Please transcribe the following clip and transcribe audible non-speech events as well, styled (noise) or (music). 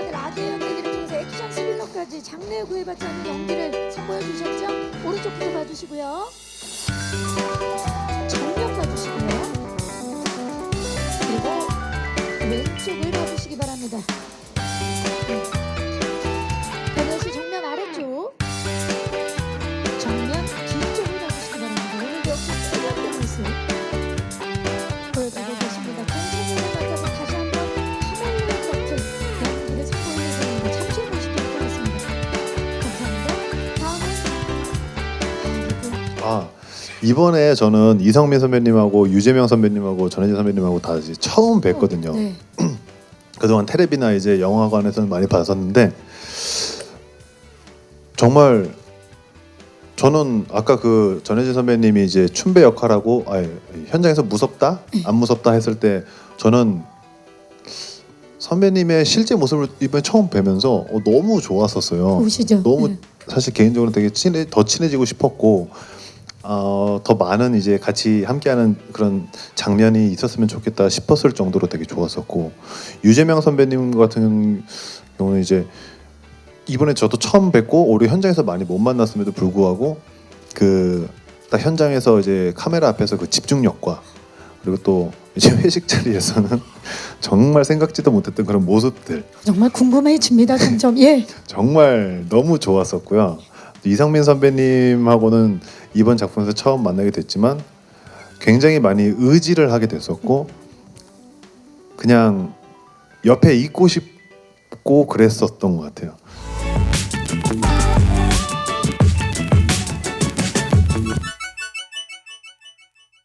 아들 아재현 얘기를 통해서 액션 스릴러까지 장래에 구애받지 않는 연기를 선보여 주셨죠? 오른쪽부터 봐주시고요. 정면 봐주시고요. 그리고 왼쪽을 봐주시기 바랍니다. 아, 아 이번에 저는 이성민 선배님하고 유재명 선배님하고 전혜진 선배님하고 다 이제 처음. 뵀거든요. 네. (clears throat) 그동안 텔레비나 이제 영화관에서는 많이 봤었는데 정말 저는 아까 그 전혜진 선배님이 이제 춘배 역할하고 아니, 현장에서 무섭다 안 무섭다 했을 때 저는 선배님의 실제 모습을 이번에 처음 뵈면서 어, 너무 좋았었어요. 보시죠. 너무 네. 사실 개인적으로 되게 친해 더 친해지고 싶었고 어, 더 많은 이제 같이 함께하는 그런 장면이 있었으면 좋겠다 싶었을 정도로 되게 좋았었고 유재명 선배님 같은 경우는 이제 이번에 저도 처음 뵙고 우리 현장에서 많이 못 만났음에도 불구하고 그 딱 현장에서 이제 카메라 앞에서 그 집중력과 그리고 또 이제 (laughs) 회식 자리에서는 (laughs) 정말 생각지도 못했던 그런 모습들 정말 궁금해집니다. 점점 예. (laughs) 정말 너무 좋았었고요. 이상민 선배님하고는 이번 작품에서 처음 만나게 됐지만 굉장히 많이 의지를 하게 됐었고 그냥 옆에 있고 싶고 그랬었던 것 같아요.